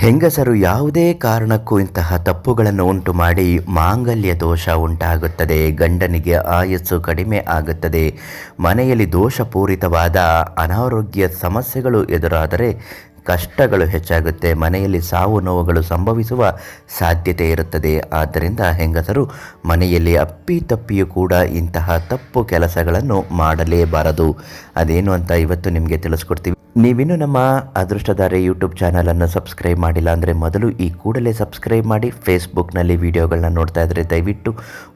ಹೆಂಗಸರು ಯಾವುದೇ ಕಾರಣಕ್ಕೂ ಇಂತಹ ತಪ್ಪುಗಳನ್ನು ಉಂಟು ಮಾಡಿ ಮಾಂಗಲ್ಯ ದೋಷ ಉಂಟಾಗುತ್ತದೆ. ಗಂಡನಿಗೆ ಆಯಸ್ಸು ಕಡಿಮೆ ಆಗುತ್ತದೆ. ಮನೆಯಲ್ಲಿ ದೋಷಪೂರಿತವಾದ ಅನಾರೋಗ್ಯ ಸಮಸ್ಯೆಗಳು ಎದುರಾದರೆ ಕಷ್ಟಗಳು ಹೆಚ್ಚಾಗುತ್ತೆ. ಮನೆಯಲ್ಲಿ ಸಾವು ನೋವುಗಳು ಸಂಭವಿಸುವ ಸಾಧ್ಯತೆ ಇರುತ್ತದೆ. ಆದ್ದರಿಂದ ಹೆಂಗಸರು ಮನೆಯಲ್ಲಿ ಅಪ್ಪಿತಪ್ಪಿಯೂ ಕೂಡ ಇಂತಹ ತಪ್ಪು ಕೆಲಸಗಳನ್ನು ಮಾಡಲೇಬಾರದು. ಅದೇನು ಅಂತ ಇವತ್ತು ನಿಮಗೆ ತಿಳಿಸ್ಕೊಡ್ತೀವಿ. ನೀವಿನ್ನೂ ನಮ್ಮ ಅದೃಷ್ಟಧಾರೆ ಯೂಟ್ಯೂಬ್ ಚಾನಲನ್ನು ಸಬ್ಸ್ಕ್ರೈಬ್ ಮಾಡಿಲ್ಲ ಅಂದರೆ ಮೊದಲು ಈ ಕೂಡಲೇ ಸಬ್ಸ್ಕ್ರೈಬ್ ಮಾಡಿ ಫೇಸ್ಬುಕ್ನಲ್ಲಿ ವೀಡಿಯೋಗಳನ್ನ ನೋಡ್ತಾ ಇದ್ದರೆ ದಯವಿಟ್ಟು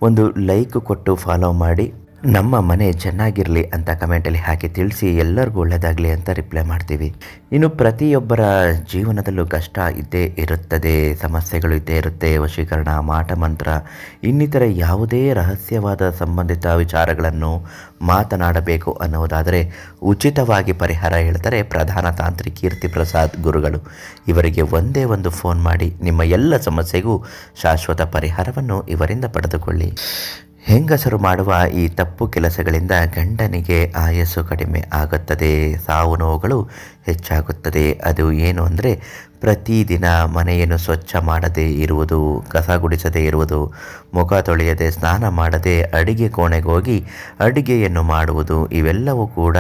ಒಂದು ಲೈಕ್ ಕೊಟ್ಟು ಫಾಲೋ ಮಾಡಿ. ನಮ್ಮ ಮನೆ ಚೆನ್ನಾಗಿರಲಿ ಅಂತ ಕಮೆಂಟಲ್ಲಿ ಹಾಕಿ ತಿಳಿಸಿ ಎಲ್ಲರಿಗೂ ಒಳ್ಳೆಯದಾಗಲಿ ಅಂತ ರಿಪ್ಲೈ ಮಾಡ್ತೀವಿ. ಇನ್ನು ಪ್ರತಿಯೊಬ್ಬರ ಜೀವನದಲ್ಲೂ ಕಷ್ಟ ಇದ್ದೇ ಇರುತ್ತದೆ, ಸಮಸ್ಯೆಗಳು ಇದ್ದೇ ಇರುತ್ತೆ, ವಶೀಕರಣ, ಮಾಟ ಮಂತ್ರ, ಇನ್ನಿತರ ಯಾವುದೇ ರಹಸ್ಯವಾದ ಸಂಬಂಧಿತ ವಿಚಾರಗಳನ್ನು ಮಾತನಾಡಬೇಕು ಅನ್ನೋದಾದರೆ ಉಚಿತವಾಗಿ ಪರಿಹಾರ ಹೇಳ್ತಾರೆ ಪ್ರಧಾನ ತಾಂತ್ರಿಕ ಕೀರ್ತಿ ಪ್ರಸಾದ್ ಗುರುಗಳು. ಇವರಿಗೆ ಒಂದೇ ಒಂದು ಫೋನ್ ಮಾಡಿ ನಿಮ್ಮ ಎಲ್ಲ ಸಮಸ್ಯೆಗೂ ಶಾಶ್ವತ ಪರಿಹಾರವನ್ನು ಇವರಿಂದ ಪಡೆದುಕೊಳ್ಳಿ. ಹೆಂಗಸರು ಮಾಡುವ ಈ ತಪ್ಪು ಕೆಲಸಗಳಿಂದ ಗಂಡನಿಗೆ ಆಯಸ್ಸು ಕಡಿಮೆ ಆಗುತ್ತದೆ, ಸಾವು ನೋವುಗಳು ಹೆಚ್ಚಾಗುತ್ತದೆ. ಅದು ಏನು ಅಂದರೆ ಪ್ರತಿದಿನ ಮನೆಯನ್ನು ಸ್ವಚ್ಛ ಮಾಡದೇ ಇರುವುದು, ಕಸ ಗುಡಿಸದೇ ಇರುವುದು, ಮುಖ ತೊಳೆಯದೆ ಸ್ನಾನ ಮಾಡದೆ ಅಡಿಗೆ ಕೋಣೆಗೆ ಹೋಗಿ ಅಡಿಗೆಯನ್ನು ಮಾಡುವುದು, ಇವೆಲ್ಲವೂ ಕೂಡ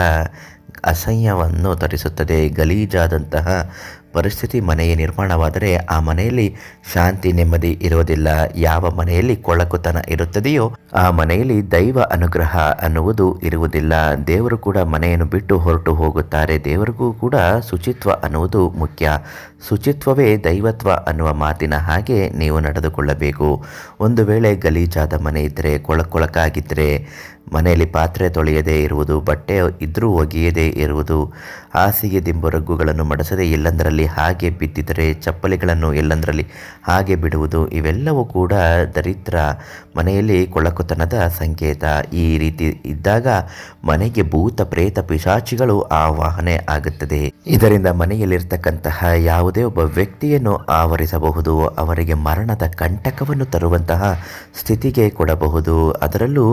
ಅಸಹ್ಯವನ್ನು ತರಿಸುತ್ತದೆ. ಗಲೀಜಾದಂತಹ ಪರಿಸ್ಥಿತಿ ಮನೆಯ ನಿರ್ಮಾಣವಾದರೆ ಆ ಮನೆಯಲ್ಲಿ ಶಾಂತಿ, ನೆಮ್ಮದಿ ಇರುವುದಿಲ್ಲ. ಯಾವ ಮನೆಯಲ್ಲಿ ಕೊಳಕುತನ ಇರುತ್ತದೆಯೋ ಆ ಮನೆಯಲ್ಲಿ ದೈವ ಅನುಗ್ರಹ ಅನ್ನುವುದು ಇರುವುದಿಲ್ಲ. ದೇವರು ಕೂಡ ಮನೆಯನ್ನು ಬಿಟ್ಟು ಹೊರಟು ಹೋಗುತ್ತಾರೆ. ದೇವರಿಗೂ ಕೂಡ ಶುಚಿತ್ವ ಅನ್ನುವುದು ಮುಖ್ಯ. ಶುಚಿತ್ವವೇ ದೈವತ್ವ ಅನ್ನುವ ಮಾತಿನ ಹಾಗೆ ನೀವು ನಡೆದುಕೊಳ್ಳಬೇಕು. ಒಂದು ವೇಳೆ ಗಲೀಜಾದ ಮನೆ ಇದ್ದರೆ ಕೊಳಕೊಳಕಾಗಿದ್ದರೆ ಮನೆಯಲ್ಲಿ ಪಾತ್ರೆ ತೊಳೆಯದೇ ಇರುವುದು, ಬಟ್ಟೆ ಇದ್ರೂ ಒಗೆಯದೇ ಇರುವುದು ಹಾಸಿಗೆ ದಿಂಬುರಗ್ಗುಗಳನ್ನು ಮಡಸದೆ ಎಲ್ಲಂದರಲ್ಲಿ ಹಾಗೆ ಬಿದ್ದಿದರೆ ಚಪ್ಪಲಿಗಳನ್ನು ಎಲ್ಲಂದರಲ್ಲಿ ಹಾಗೆ ಬಿಡುವುದು, ಇವೆಲ್ಲವೂ ಕೂಡ ದರಿದ್ರ ಮನೆಯಲ್ಲಿ ಕೊಳಕುತನದ ಸಂಕೇತ. ಈ ರೀತಿ ಇದ್ದಾಗ ಮನೆಗೆ ಭೂತ, ಪ್ರೇತ, ಪಿಶಾಚಿಗಳು ಆವಾಹನೆ ಆಗುತ್ತದೆ. ಇದರಿಂದ ಮನೆಯಲ್ಲಿರ್ತಕ್ಕಂತಹ ಯಾವುದೇ ಒಬ್ಬ ವ್ಯಕ್ತಿಯನ್ನು ಆವರಿಸಬಹುದು. ಅವರಿಗೆ ಮರಣದ ಕಂಟಕವನ್ನು ತರುವಂತಹ ಸ್ಥಿತಿಗೆ ಕೊಡಬಹುದು. ಅದರಲ್ಲೂ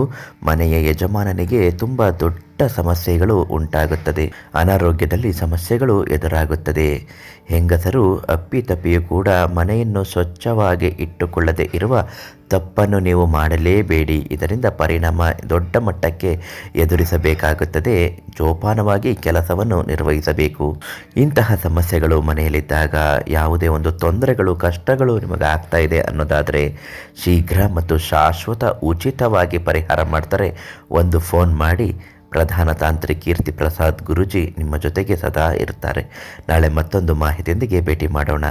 ಮನೆಯ ಯಜಮಾನನಿಗೆ ತುಂಬ ದೊಡ್ಡ ಸಮಸ್ಯೆಗಳು ಉಂಟಾಗುತ್ತದೆ. ಅನಾರೋಗ್ಯದಲ್ಲಿ ಸಮಸ್ಯೆಗಳು ಎದುರಾಗುತ್ತದೆ. ಹೆಂಗಸರು ಅಪ್ಪಿತಪ್ಪಿಯೂ ಕೂಡ ಮನೆಯನ್ನು ಸ್ವಚ್ಛವಾಗಿ ಇಟ್ಟುಕೊಳ್ಳದೆ ಇರುವ ತಪ್ಪನ್ನು ನೀವು ಮಾಡಲೇಬೇಡಿ. ಇದರಿಂದ ಪರಿಣಾಮ ದೊಡ್ಡ ಮಟ್ಟಕ್ಕೆ ಎದುರಿಸಬೇಕಾಗುತ್ತದೆ. ಜೋಪಾನವಾಗಿ ಕೆಲಸವನ್ನು ನಿರ್ವಹಿಸಬೇಕು. ಇಂತಹ ಸಮಸ್ಯೆಗಳು ಮನೆಯಲ್ಲಿದ್ದಾಗ ಯಾವುದೇ ಒಂದು ತೊಂದರೆಗಳು, ಕಷ್ಟಗಳು ನಿಮಗೆ ಆಗ್ತಾ ಇದೆ ಅನ್ನೋದಾದರೆ ಶೀಘ್ರ ಮತ್ತು ಶಾಶ್ವತ ಉಚಿತವಾಗಿ ಪರಿಹಾರ ಮಾಡ್ತಾರೆ. ಒಂದು ಫೋನ್ ಮಾಡಿ ಪ್ರಧಾನ ತಾಂತ್ರಿಕ ಕೀರ್ತಿ ಪ್ರಸಾದ್ ಗುರುಜಿ ನಿಮ್ಮ ಜೊತೆಗೆ ಸದಾ ಇರ್ತಾರೆ ನಾಳೆ ಮತ್ತೊಂದು ಮಾಹಿತಿಯೊಂದಿಗೆ ಭೇಟಿ ಮಾಡೋಣ.